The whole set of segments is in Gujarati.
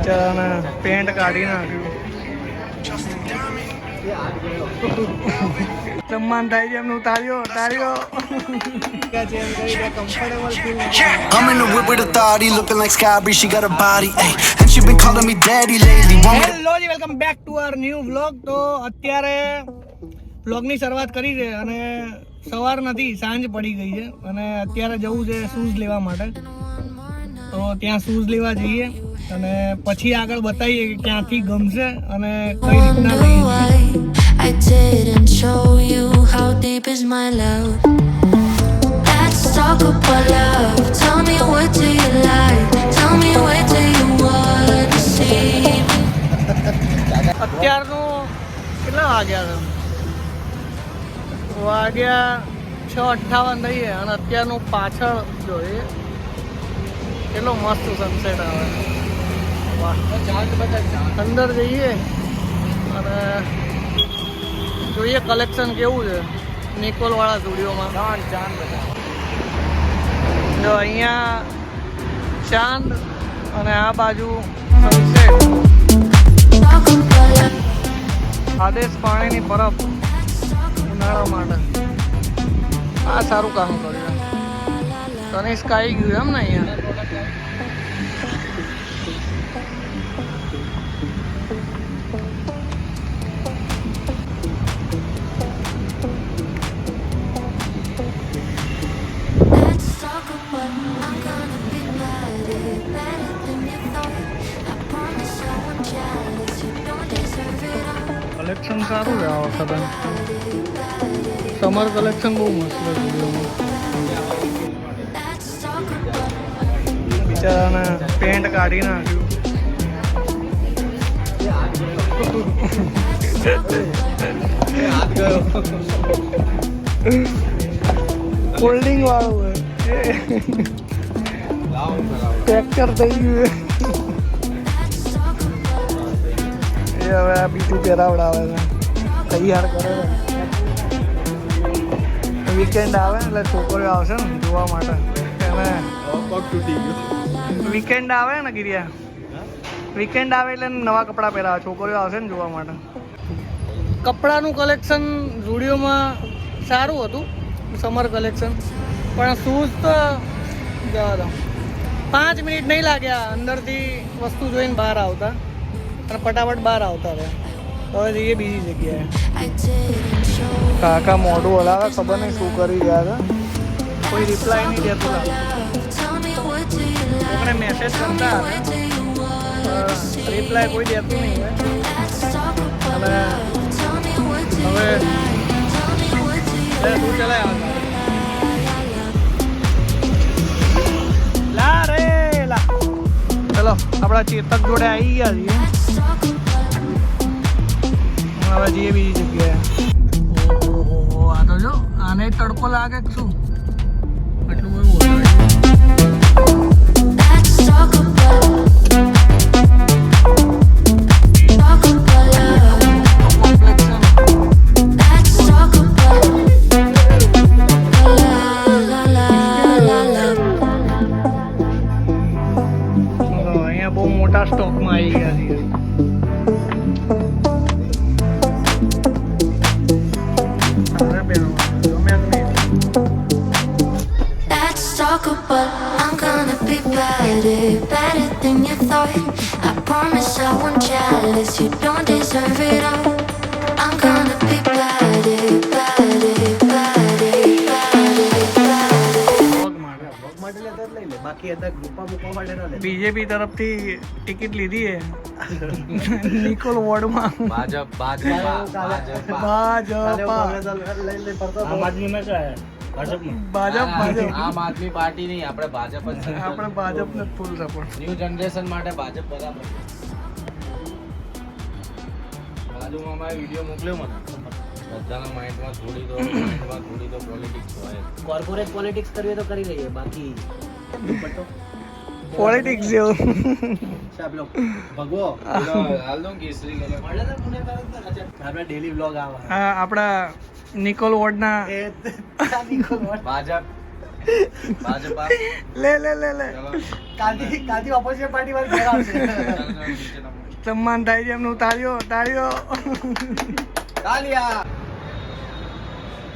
બિચારાને પેન્ટ કાઢી નાખ્યું સન્માન થાય છે એમનું તાળીઓ તાળીઓ. I'm in the whip with authority, looking like Sky Bree. She got a body, ayy, and she been calling me daddy lately. Want me to hello G welcome back to uh new vlog તો અત્યારે વ્લોગની શરૂઆત કરી છે અને સવાર નથી સાંજ પડી ગઈ છે. અને અત્યારે જવું છે શૂઝ લેવા માટે. તો ત્યાં શૂઝ લેવા જઈએ. અને પછી આગળ બતાવીએ કે ક્યાંથી ગમશે અને કઈ રીતના લઈએ why I didn't show you how deep is my love. Let's talk about love. Tell me what do you like? Tell me where do you wanna see? અત્યારનું કેટલા વાગ્યા છે વાગ્યા છ અઠ્ઠાવન થઈએ અને અત્યારનું પાછળ જોઈએ કેટલો મસ્ત સનસેટ આવે અંદર જઈએ. અને જોઈએ કલેક્શન કેવું છે. નિકોલ વાળા સ્ટુડિયોમાં જો અહીંયા ચાંદ અને આ બાજુ આદેશ પાણીની બરફ ઉનાળા માટે. આ સારું કામ કર્યું. તનિષ્ક આવી ગયું એમ ને અહીંયા? વખતે સમર કલેક્શન બહુ મસ્ત બિચારાને પેન્ટ કાઢી નાખ્યું. ફોલ્ડિંગ વાળું ટ્રેક્ટર થઈ ગયું હવે આ બીજું પહેરાવડાવે છે. તૈયાર કરે વીકેન્ડ આવે એટલે છોકરીઓ આવશે ને જોવા માટે. એને વીકેન્ડ આવે ને ગિરિયા? વીકેન્ડ આવે એટલે નવા કપડાં પહેરાવે, છોકરીઓ આવશે ને જોવા માટે. કપડાનું કલેક્શન ઝુડિયોમાં સારું હતું સમર કલેક્શન પણ શૂઝ તો જવા દો. પાંચ મિનિટ નહીં લાગ્યા, અંદરથી વસ્તુ જોઈને બહાર આવતા. અને ફટાફટ બહાર આવતા રહ્યા. હવે જઈએ બીજી જગ્યાએ કાકા મોઢું હલાવે ખબર નહીં શું કરી ગયા હતા કોઈ રિપ્લાય નહીં દેતું? આપણે મેસેજ કરતા? રિપ્લાય કોઈ દેતું નહીં અને હવે એ તું ચલાય લા રે લા ચલો આપણા ચેતક જોડે આવી ગયા છીએ હવે જઈએ બીજી જગ્યાએ. ઓહો આ તો જો આને તડકો લાગે શું? આટલું બધું Vlog માટે. બીજેપી તરફથી ટિકિટ લીધી હે નિકોલ વોર્ડમાં. ભાજપ ભાજપ ભાજપ. ભાજપા. ભાજપ. ભાજપ આમ આદમી પાર્ટી નહીં આપણે ભાજપ જ આપણે ભાજપ ને ફૂલ સપોર્ટ ન્યૂ જનરેશન માટે ભાજપ બરાબર. બાજુમાં મારે વીડિયો મોકલ્યો મને. બધાના માઇન્ડમાં થોડી તો માઇન્ડમાં થોડી તો પોલિટિક્સ હોય. કોર્પોરેટ પોલિટિક્સ કરવી તો કરી લઈએ બાકી પોલિટિક્સ જેવું પેલો ભગવો. હાલ દો ને કેસરી કલર આપણે ડેલી વ્લોગ આવે. હા આપણા નિકોલ વોર્ડના એ ભાજપ. લે લે લે લે. કાલથી કાલથી ઓપોઝિટ પાર્ટી વાળી ઘેર આવશે. સન્માન થાય છે એમનું તાળીઓ તાળીઓ. તાલિયા.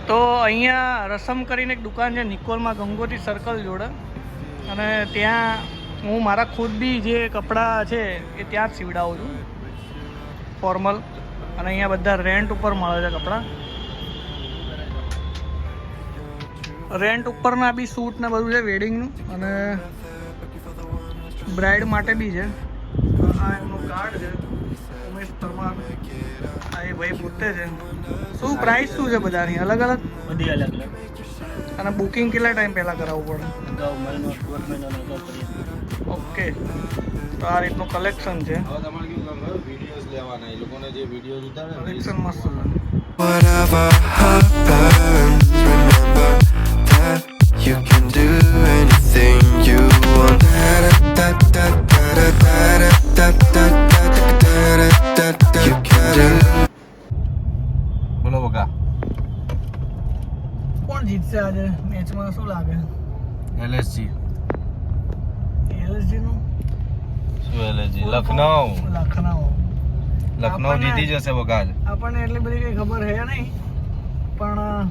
તો અહીંયા રસમ કરીને એક દુકાન છે નિકોલમાં ગંગોત્રી સર્કલ જોડે. અને ત્યાં હું મારા ખુદ બી જે કપડાં છે એ ત્યાં જ સીવડાવું છું. ફોર્મલ અને અહીંયા બધા રેન્ટ ઉપર મળે છે કપડાં. રેન્ટ ઉપરના બી સૂટ ને બધું છે વેડિંગનું અને બ્રાઇડ માટે બી છે. આ એમનું કાર્ડ છે, ઉમેશ પરમાર. આ એ ભાઈ પોતે છે. શું પ્રાઇસ શું છે બધાની? અલગ અલગ બધી અલગ અલગ અને બુકિંગ કેટલા ટાઈમ પહેલાં કરાવવું પડે? ઓકે તો આ રીતનું કલેક્શન છે. કલેક્શન મસ્ત you can do anything you want. You જીતશે આજે મેચમાં શું લાગે? એલએસજી. એલએસજી નું? શું એલએસજી? લખનઉ. લખનઉ. લખનઉ જીતી જશે બકા આપણને એટલી બધી કઈ ખબર હે નહીં પણ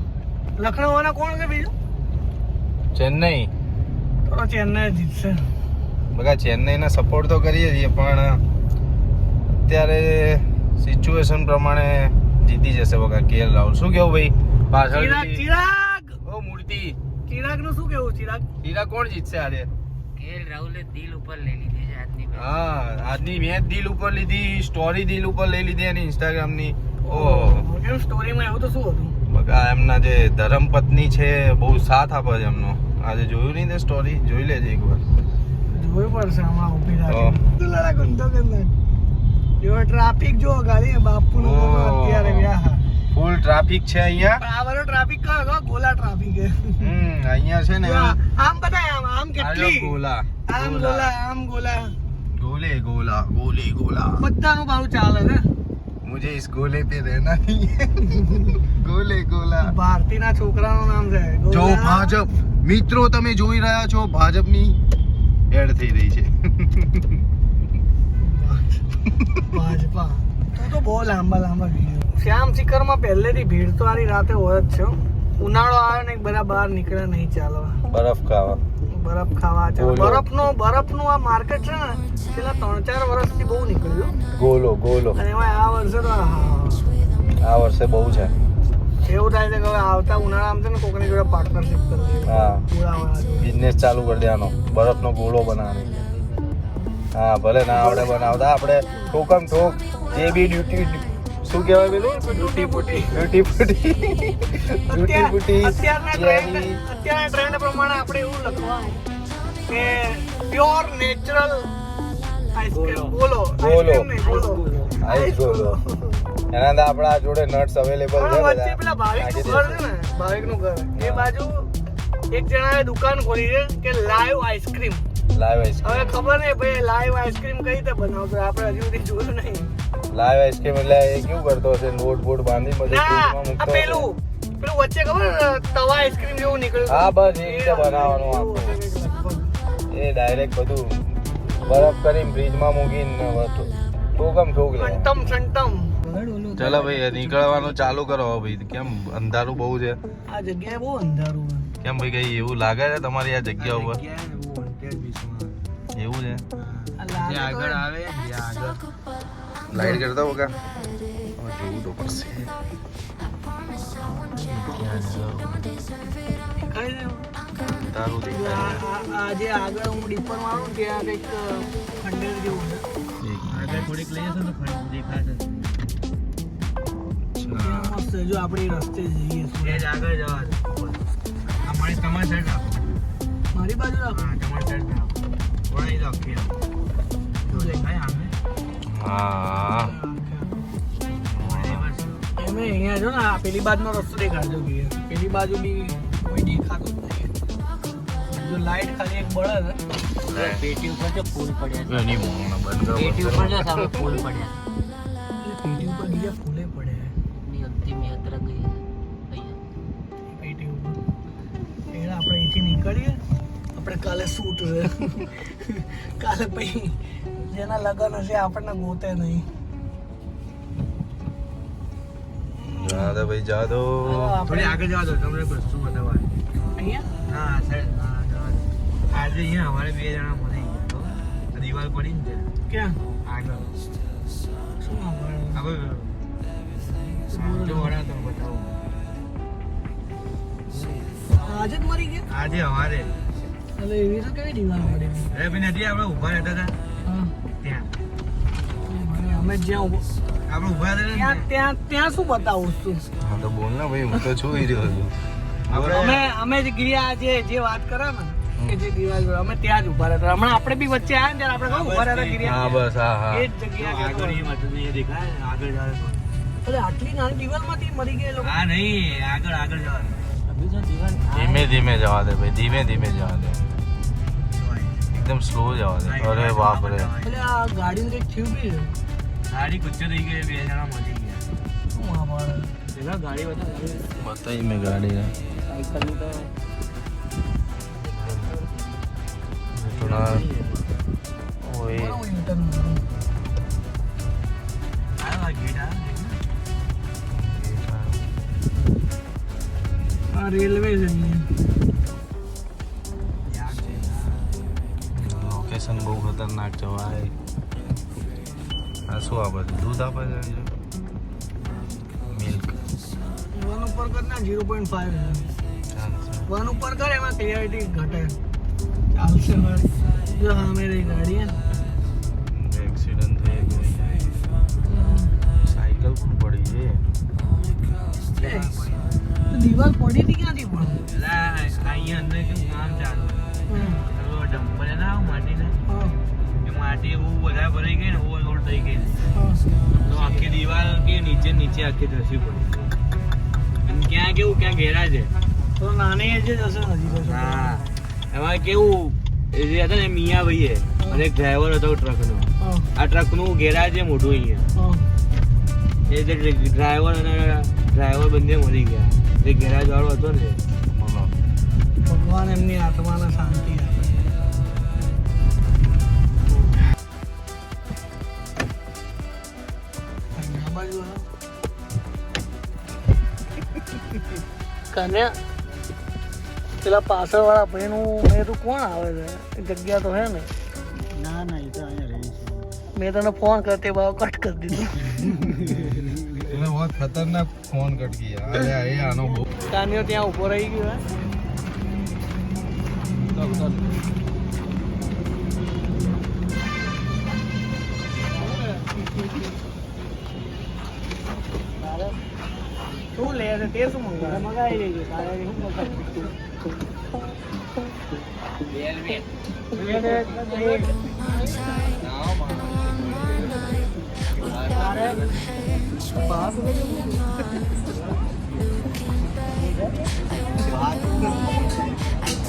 લખનઉ વાળા કોણ છે બીજું? ચેન્નઈ. તો ચેન્નાઈ જીતશે. બકા ચેન્નઈને સપોર્ટ તો કરીએ છીએ પણ અત્યારે સિચ્યુએશન પ્રમાણે જીતી જશે બગા કેએલ રાહુલ શું કેવું ભાઈ? પાછળ ચિરાગ! મૂર્તિ ચિરાગનું શું કેવું ચિરાગ? ચિરાગ કોણ જીતશે આજે? કેએલ રાહુલે દિલ ઉપર લઈ લીધી છે આજની. હા આજની મેચ દિલ ઉપર લીધી સ્ટોરી દિલ ઉપર લઈ લીધી એની ઇન્સ્ટાગ્રામની ઓહ. એમ સ્ટોરીમાં એવું તો શું હતું? બકા એમના જે ધર્મપત્ની છે બહુ સાથ આપે છે એમનો. આજે જોયું નહીં તે સ્ટોરી જોઈ લેજે એકવાર. જોવું પડશે આમાં ઊભી તો. રાખી લડા ગંધો ગંધો જો ટ્રાફિક જો ગાડી બાપુ નું અત્યારે વ્યાહ ફૂલ ટ્રાફિક છે અહીંયા? આ ટ્રાફિક કયો ગોલા ટ્રાફિક છે હમ અહીંયા છે ને આમ બતાય આમ આમ કેટલી? ગોલા આમ ગોલા. આમ ગોલા. ગોલે ગોલા ગોલે ગોલા. બધાનું ભાવ ચાલે ને મુજે ઇસ ગોલે पे રહેના ગોલે ગોલા. ભારતીના છોકરાનું નામ છે. જો ભાજપ મિત્રો તમે જોઈ રહ્યા છો ભાજપની એડ થઈ રહી છે. ભાજપા. તો તો બહુ લાંબા લાંબા વિડિયો શ્યામ શિખરમાં પહેલેથી ભીડ તો આની રાતે હોય જ છે ઉનાળો આવે ને બધા બહાર નીકળે નહીં ચાલવા. બરફ ખાવા. બરફ ખાવા ચાલે. બરફનો બરફનું આ માર્કેટ છે ને છેલ્લા ત્રણ ચાર વર્ષથી બહુ નીકળ્યું. ગોલો ગોલો. અને એમાં આ વર્ષે તો આ વર્ષે બહુ છે. એવું થાય છે કે હવે આવતા ઉનાળામાં છે ને કોકની જોડે પાર્ટનરશિપ કરી હા. બિઝનેસ ચાલુ કરી દેવાનો. બરફનો ગોળો બનાવવાનો. હા ભલે ના આવડે બનાવતા. આપણે ઠોકમ ઠોક જે બી ડ્યુટી શું કહેવાય પેલું? ડ્યુટી ફૂટી ડ્યુટી ફૂટી ડ્યુટી અત્યાર- અત્યારના ટ્રેન્ડ અત્યારના ટ્રેન્ડ પ્રમાણે આપણે એવું લખવાનું કે પ્યોર નેચરલ આઈસ્ક્રીમ બોલો. બોલો. આઈસ્ક્રીમ બોલો. એના અંદર આપણા જોડે નટ્સ અવેલેબલ છે વચ્ચે પેલા ઘર છે ને ભાવિકનું ઘર. એ બાજુ એક જણાએ દુકાન ખોલી છે કે લાઈવ આઈસ્ક્રીમ લાઈવ હવે ખબર નહીં ભાઈ લાઈવ આઈસ્ક્રીમ કઈ રીતે બનાવતો આપણે હજુ સુધી જોયું નહીં. લાઈવ આઈસ્ક્રીમ એટલે એ કેવું કરતો હશે? લોટ બોટ બાંધી બધું ના ફ્રીજમાં આ મૂકતો પેલું પેલું વચ્ચે ખબર તવા આઈસ્ક્રીમ જેવું નીકળ્યું? હા, બસ એ રીતે બનાવવાનું લગભગ. એ ડાયરેક્ટ બધું બરફ કરીને ફ્રીજમાં મૂકીને ઠોકમ ઠોક લે. સંતમ સંતમ. ચલો ભાઈ નીકળવાનું ચાલુ કરો હવે ભાઈ. કેમ અંધારું બહુ છે? આ જગ્યાએ બહુ અંધારું છે. કેમ ભાઈ કઈ એવું લાગે છે તમારી આ જગ્યા ઉપર? એવું છે? આગળ આવે આવે લાઈટ કરતા હોગા જોવું તો પડશે આગળ હું ડીપર મારું ત્યાં કંઈક ખંડેર જેવું છે થોડીક લઈ જશો તો દેખાશે મસ્ત છે. જો આપણે રસ્તે જઈએ એ આગળ જવા દે આ મારી તમારી સાઈડ રાખો મારી બાજુ રાખો હા તમારી સાઈડ રાખો વળાઈ દો આખી દેખાય આમે હા અહીંયા પેલી બાજુનો રસ્તો દેખાડજો કે પેલી બાજુ બી કોઈ લાઈટ ખાલી એક બળે પેટી ઉપર ફૂલ પડ્યા ફૂલ પડ્યા પેટી ઉપર બીજા ફૂલે પડે ની અંતિમ યાત્રા ગઈ પેટી ઉપર. એટલે આપણે અહીંથી નીકળીએ. આપણે કાલે શૂટ કાલે પછી જેના લગ્ન હશે આપણને ગોતે નહીં. જા દે ભાઈ જા દો થોડી આગળ જવા દો તમને વસ્તુ બતાવવા અહીંયા? હા સાહેબ હા આજે અહીંયા અમારે બે જણા મળી ગયા દિવાલ પડી ને ક્યાં? આગળ. શું આપણે આગળ જો વડા તમે બતાવો. આજે જ મરી ગયા? આજે અમારે. એટલે એવી તો કેવી દિવાલ પડી? અરે ભાઈ નથી આપણે ઊભા રહેતા હતા. ત્યાં. અમે જ્યાં આપણે ઊભા રહેતા ત્યાં ત્યાં ત્યાં શું બતાવું છું? હા તો બોલ ને ભાઈ હું તો જોઈ રહ્યો છું. અમે અમે જે ગયા જે જે વાત કરે ને કે જે દિવાલ અમે ત્યાં જ ઊભા રહેતા હમણાં આપણે બી વચ્ચે આવ્યા ત્યારે આપણે કહું ઊભા રહેતા હા બસ હા હા. એ જ જગ્યા આગળ એ મતલબ નહીં દેખાય આગળ જવા દો. આટલી નાની દિવાલમાંથી મરી ગયા લોકો. હા નહીં આગળ આગળ જવા ધીમે ધીમે જવા દે ભાઈ ધીમે ધીમે જવા દે. એકદમ સ્લો જવા દે અરે બાપ રે એટલે આ ગાડીને કંઈક થયું બી છે ગાડી ગુચ્ચો થઈ ગઈ બે જણા મળી ગયા શું આ બાળક? પેલા ગાડી બતાવો બતાવી મેં ગાડી સાયકલની તો થોડા ઓય બરાબર U-turn મારું. આવ્યો આ ગેટ આ આ રેલવે છે ખતરનાક છે આ શું આપે છે દૂધ આપે છે મિલ્ક વન ઉપર કર ના ઝીરો પોઈન્ટ ફાઈવ વન ઉપર કર એમાં ક્લિયરિટી ઘટે. ચાલશે જો સામે રહી ગાડી હે. ને એક્સિડન્ટ થઈ ગયો સાયકલ પણ પડી છે. દીવાલ પડી હતી ક્યાંથી પણ? અહીંયા અંદર કામ ચાલુ? ડમ્પર ના આવું માટીના? હા, માટી બહુ બધા ભરાઈ ગઈ ને ઓવરલોડ થઈ ગઈ તો આખી દિવાલ કે નીચે નીચે આખી ધસી પડી. અને ક્યાં કેવું? ક્યાં ઘેરા છે તો નાની જ ને તો. છોકરો. હા. એમાં કેવું? એ જે હતા ને મિયા ભાઈએ અને એક ડ્રાઈવર હતો ટ્રકનો નો આ ટ્રકનું ગેરાજ છે મોટું અહીંયા. એ જે ડ્રાઈવર અને ડ્રાઈવર બંને મરી ગયા. જે ગેરાજ વાળો હતો ને. ભગવાન એમની આત્માને શાંતિ આપે. બાજુ કન્યા પેલા પાછળ વાળા ભાઈનું મેં તું કોણ આવે છે? એ જગ્યા તો હે ને? ના ના એ તો અહીંયા રહી મેં તને ફોન કરતે ભાવ કટ કરી દીધું. એને બહુ ખતરનાક ફોન કટ ગયા અરે એ આનો બહુ કાન્યો ત્યાં ઊભો રહી ગયો હે? શું લે છે તે શું મંગાવે? મંગાવી લેજો તારે શું મંગાવી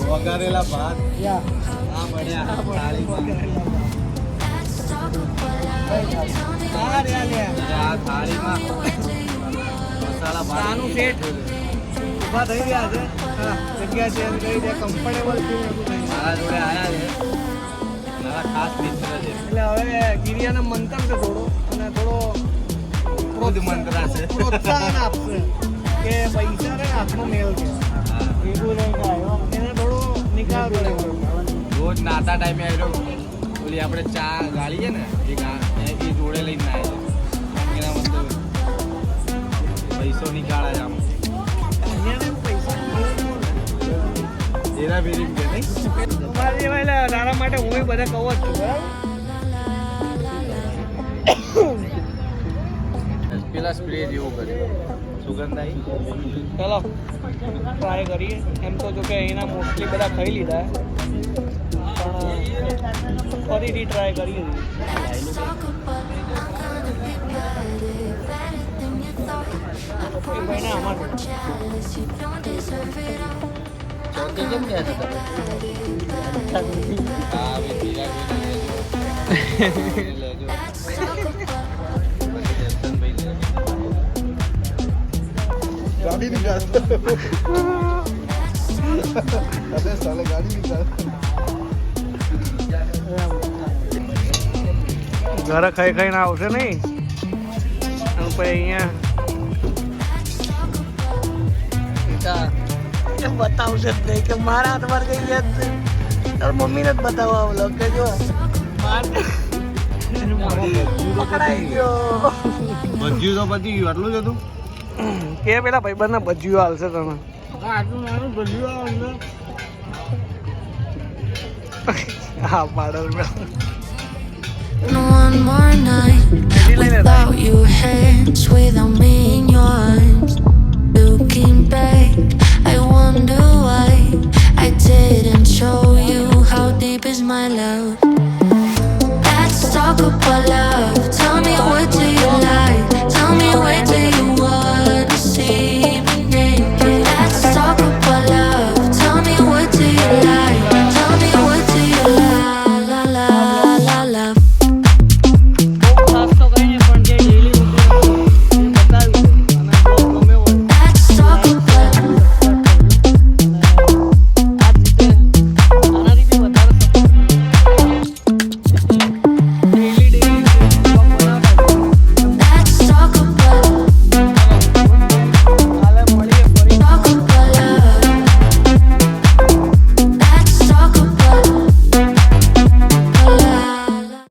વઘારેલા ભાત. હા મળ્યા. થાળીમાં આ થાળીમાં આનું સેટ ઊભા થઈ ગયા છે. જગ્યા ચેન્જ કરી દે કમ્ફર્ટેબલ ફીલ નથી મારા જોડે આયા છે. મારા ખાસ મિત્ર છે. એટલે હવે ગિરિયાને મંતર છે થોડો અને થોડો ખુદ મંત્ર છે પ્રોત્સાહન આપશે કે પૈસા ને હાથનો મેળ છે. એવું નહીં કાંઈ, એને થોડો નિકાલ કરે રોજ નાતા ટાઈમે આવ્યો ઓલી આપણે ચા ગાળીએ ને એ જોડે લઈને આવે પૈસો નીકાળે છે આમ. પૈસા કે નહીં? તારા માટે હું બધા કહું જ છું બરાબર પેલા સ્પ્રે જેવું કર્યું. સુગંધ આવી ચલો ટ્રાય કરીએ. એમ તો જો કે અહીંના મોસ્ટલી બધા ખાઈ લીધા પણ ફરીથી ટ્રાય કરીએ. એ ભાઈને અમારું Jealous, you don't deserve it all. ચોથી કેમ ગયા છો તમે હા હવે ધીરા ધીરે લેજો પછી દર્શનભાઈ લેજો ગાડી ની અરે સાલે ગાડી નીકાળ ઘરે ખાઈ ખાઈને આવશે નહીં અને પછી અહીંયા એ બતાવશે જ નહીં કે મારા હાથમાં કઈ યાદ છે. તાર મમ્મીને જ બતાવવા આવલો કે જો. પકડાઈ ગયો. ભજીયું તો પતી ગયું આટલું જ હતું? કે પેલા ભાઈબંધના ભજીયું હાલશે તમે હા પાડલ One more night without your hands, without me in yours. Looking back, I wonder why I didn't show you how deep is my love. Let's talk about love. Tell me what do you like? Tell me where do you